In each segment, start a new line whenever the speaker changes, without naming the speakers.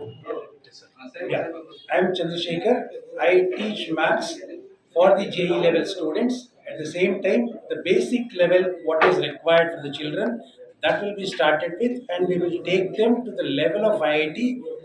Yeah, I am Chandrasekhar. I teach maths for the JE level students. At the same time, the basic level, what is required for the children, that will be started with, and we will take them to the level of IIT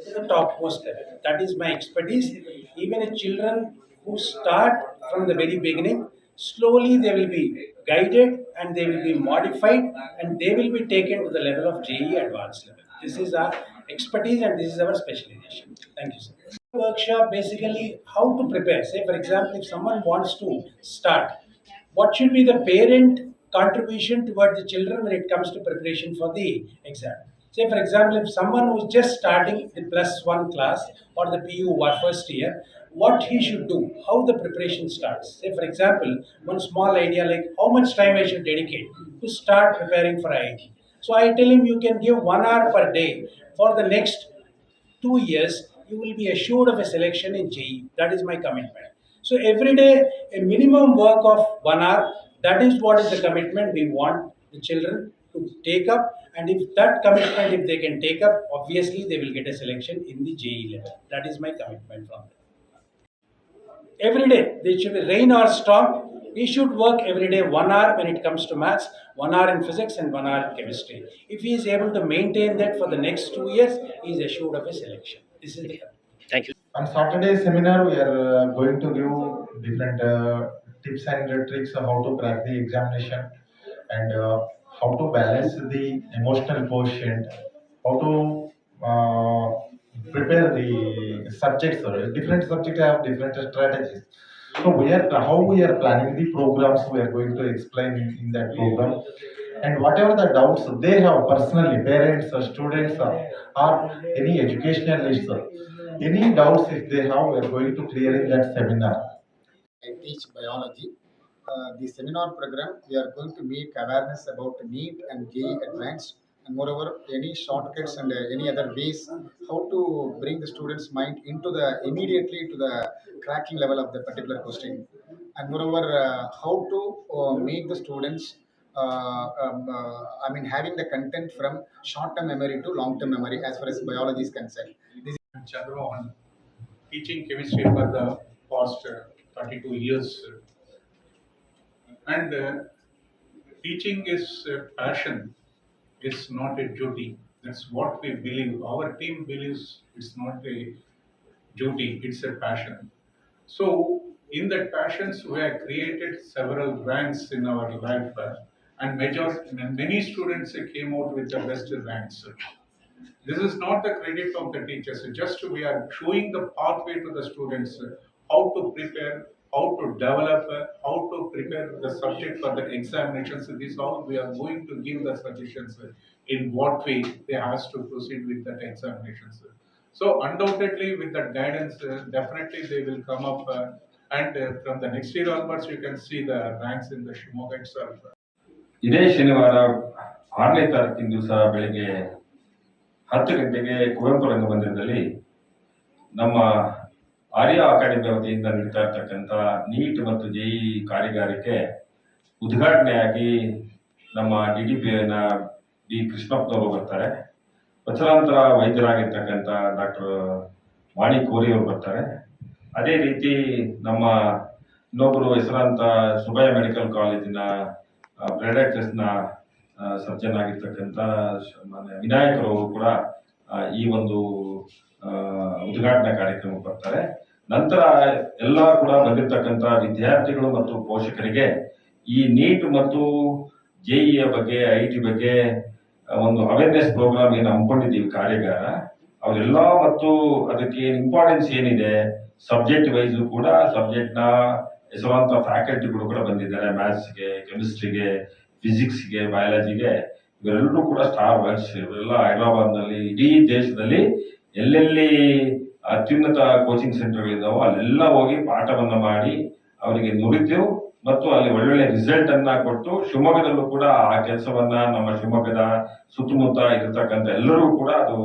to the topmost level. That is my expertise. Even the children who start from the very beginning, slowly they will be guided and they will be modified and they will be taken to the level of JE advanced level. This is our expertise and this is our specialization. Thank you, sir. Workshop basically how to prepare. Say, for example, if someone wants to start, what should be the parent contribution toward the children when it comes to preparation for the exam? Say, for example, if someone who's just starting the plus one class or the PU or first year, what he should do, how the preparation starts. Say, for example, one small idea like how much time I should dedicate to start preparing for IIT. So I tell him you can give one hour per day for the next two years, you will be assured of a selection in JE. That is my commitment. So every day, a minimum work of one hour. That is what is the commitment we want the children to take up. And if that commitment, if they can take up, obviously they will get a selection in the JE level. That is my commitment from them. Every day, there should be rain or storm. We should work every day one hour when it comes to maths, one hour in physics, and one hour in chemistry. If he is able to maintain that for the next two years, he is assured of his selection. This is the
Thank you.
On Saturday seminar, we are uh, going to give different uh, tips and tricks on how to crack the examination and uh, how to balance the emotional quotient, how to uh, prepare the subjects. Or different subjects have different strategies. So we are how we are planning the programs. We are going to explain in, in that program. And whatever the doubts they have personally, parents or students or, or any educationalists, any doubts if they have, we are going to clear in that seminar.
I teach biology. Uh, the seminar program, we are going to make awareness about NEET and JEE Advanced, moreover, any shortcuts and uh, any other ways how to bring the students' mind into the immediately to the cracking level of the particular question, and moreover, uh, how to uh, make the students. Uh, um, uh, I mean, having the content from short-term memory to long-term memory as far as biology is concerned. This
Chandramohan, teaching chemistry for the past uh, 32 years. And uh, teaching is a passion, it's not a duty. That's what we believe. Our team believes it's not a duty, it's a passion. So, in that passions, we have created several ranks in our life, and major, many students came out with the best ranks. This is not the credit of the teachers, just we are showing the pathway to the students, how to prepare, how to develop, uh, how to prepare the subject for the examinations. This all we are going to give the suggestions uh, in what way they has to proceed with that examinations. So undoubtedly with that guidance, uh, definitely they will come up uh, and uh, from the next year onwards, you can see the ranks in the Shimoga itself.
ಇದೇ ಶನಿವಾರ ಆರನೇ ತಾರೀಕಿನ ದಿವಸ ಬೆಳಗ್ಗೆ ಹತ್ತು ಗಂಟೆಗೆ ಕುವೆಂಪು ರಂಗಮಂದಿರದಲ್ಲಿ ನಮ್ಮ ಆರ್ಯ ಅಕಾಡೆಮಿ ವತಿಯಿಂದ ನಡೀತಾ ಇರ್ತಕ್ಕಂಥ ನೀಟ್ ಮತ್ತು ಜೆಇ ಕಾರ್ಯಗಾರಿಕೆ ಉದ್ಘಾಟನೆಯಾಗಿ ನಮ್ಮ ಡಿ ಡಿ ಪಿನ ಡಿ ಕೃಷ್ಣಪ್ಪನವರು ಬರ್ತಾರೆ. ವಚನಾಂತರ ವೈದ್ಯರಾಗಿರ್ತಕ್ಕಂಥ ಡಾಕ್ಟರ್ ವಾಣಿ ಕೋರಿ ಅವರು ಬರ್ತಾರೆ. ಅದೇ ರೀತಿ ನಮ್ಮ ಇನ್ನೊಬ್ಬರು ಹೆಸರಾಂತ ಸುಭಯ ಮೆಡಿಕಲ್ ಕಾಲೇಜಿನ ಪ್ರೆಡಕ್ಟರ್ಸ್ನ ಸರ್ಜನ್ ಆಗಿರ್ತಕ್ಕಂಥ ವಿನಾಯಕರವರು ಕೂಡ ಈ ಒಂದು ಉದ್ಘಾಟನಾ ಕಾರ್ಯಕ್ರಮ ಬರ್ತಾರೆ. ನಂತರ ಎಲ್ಲ ಕೂಡ ಬಂದಿರತಕ್ಕಂಥ ವಿದ್ಯಾರ್ಥಿಗಳು ಮತ್ತು ಪೋಷಕರಿಗೆ ಈ ನೀಟ್ ಮತ್ತು ಜೆಇಯ ಬಗ್ಗೆ ಐ ಟಿ ಬಗ್ಗೆ ಒಂದು ಅವೇರ್ನೆಸ್ ಪ್ರೋಗ್ರಾಮ್ ಏನು ಹಮ್ಮಿಕೊಂಡಿದ್ದೀವಿ ಕಾರ್ಯಾಗಾರ. ಅವರೆಲ್ಲ ಮತ್ತು ಅದಕ್ಕೆ ಇಂಪಾರ್ಟೆನ್ಸ್ ಏನಿದೆ ಸಬ್ಜೆಕ್ಟ್ ವೈಸ್ ಕೂಡ ಸಬ್ಜೆಕ್ಟ್ನ ಹೆಸರಾಂತ ಫ್ಯಾಕಲ್ಟಿಗಳು ಕೂಡ ಬಂದಿದ್ದಾರೆ. ಮ್ಯಾಥ್ಸ್ಗೆ ಕೆಮಿಸ್ಟ್ರಿಗೆ ಫಿಸಿಕ್ಸ್ಗೆ ಬಯಾಲಜಿಗೆ ಇವರೆಲ್ಲರೂ ಕೂಡ ಸ್ಟಾರ್ ವರ್ಕ್ಸ್ ಇವರೆಲ್ಲ ಹೈದರಾಬಾದ್ನಲ್ಲಿ, ಇಡೀ ದೇಶದಲ್ಲಿ ಎಲ್ಲೆಲ್ಲಿ ಅತ್ಯುನ್ನತ ಕೋಚಿಂಗ್ ಸೆಂಟರ್ಗಳಿದ್ದಾವೋ ಅಲ್ಲೆಲ್ಲ ಹೋಗಿ ಪಾಠವನ್ನ ಮಾಡಿ ಅವರಿಗೆ ನುರಿತು ಮತ್ತು ಅಲ್ಲಿ ಒಳ್ಳೊಳ್ಳೆ ರಿಸಲ್ಟ್ ಅನ್ನ ಕೊಟ್ಟು ಶಿವಮೊಗ್ಗದಲ್ಲೂ ಕೂಡ ಆ ಕೆಲಸವನ್ನ ನಮ್ಮ ಶಿವಮೊಗ್ಗದ ಸುತ್ತಮುತ್ತ ಇರತಕ್ಕಂಥ ಎಲ್ಲರೂ ಕೂಡ ಅದು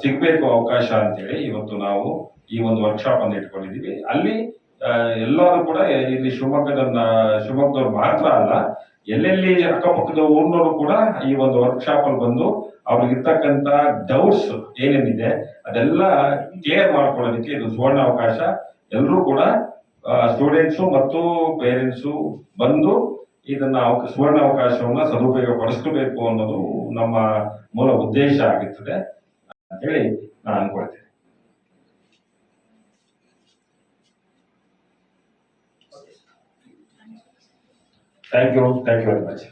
ಸಿಗಬೇಕು ಅವಕಾಶ ಅಂತೇಳಿ ಇವತ್ತು ನಾವು ಈ ಒಂದು ವರ್ಕ್ಶಾಪ್ ಅನ್ನು ಇಟ್ಕೊಂಡಿದೀವಿ ಅಲ್ಲಿ ಎಲ್ಲರೂ ಕೂಡ ಇಲ್ಲಿ ಶಿವಮೊಗ್ಗದ ಶಿವಮೊಗ್ಗದವ್ರು ಮಾತ್ರ ಅಲ್ಲ, ಎಲ್ಲೆಲ್ಲಿ ಅಕ್ಕಪಕ್ಕದ ಊರ್ನವರು ಕೂಡ ಈ ಒಂದು ವರ್ಕ್ಶಾಪ್ ಅಲ್ಲಿ ಬಂದು ಅವ್ರಿಗಿರ್ತಕ್ಕಂಥ ಡೌಟ್ಸ್ ಏನೇನಿದೆ, ಅದೆಲ್ಲ ಕ್ಲಿಯರ್ ಮಾಡ್ಕೊಳ್ಳೋದಕ್ಕೆ ಇದು ಸುವರ್ಣ ಅವಕಾಶ ಎಲ್ಲರೂ ಕೂಡ ಸ್ಟೂಡೆಂಟ್ಸು ಮತ್ತು ಪೇರೆಂಟ್ಸು ಬಂದು ಇದನ್ನ ಸುವರ್ಣ ಅವಕಾಶವನ್ನ ಸದುಪಯೋಗ ಪಡಿಸ್ಕೋಬೇಕು ಅನ್ನೋದು ನಮ್ಮ ಮೂಲ ಉದ್ದೇಶ ಆಗಿರ್ತದೆ ಅಂತ ಹೇಳಿ ನಾನು ಅನ್ಕೊಳ್ತೇನೆ. Thank you thank you very much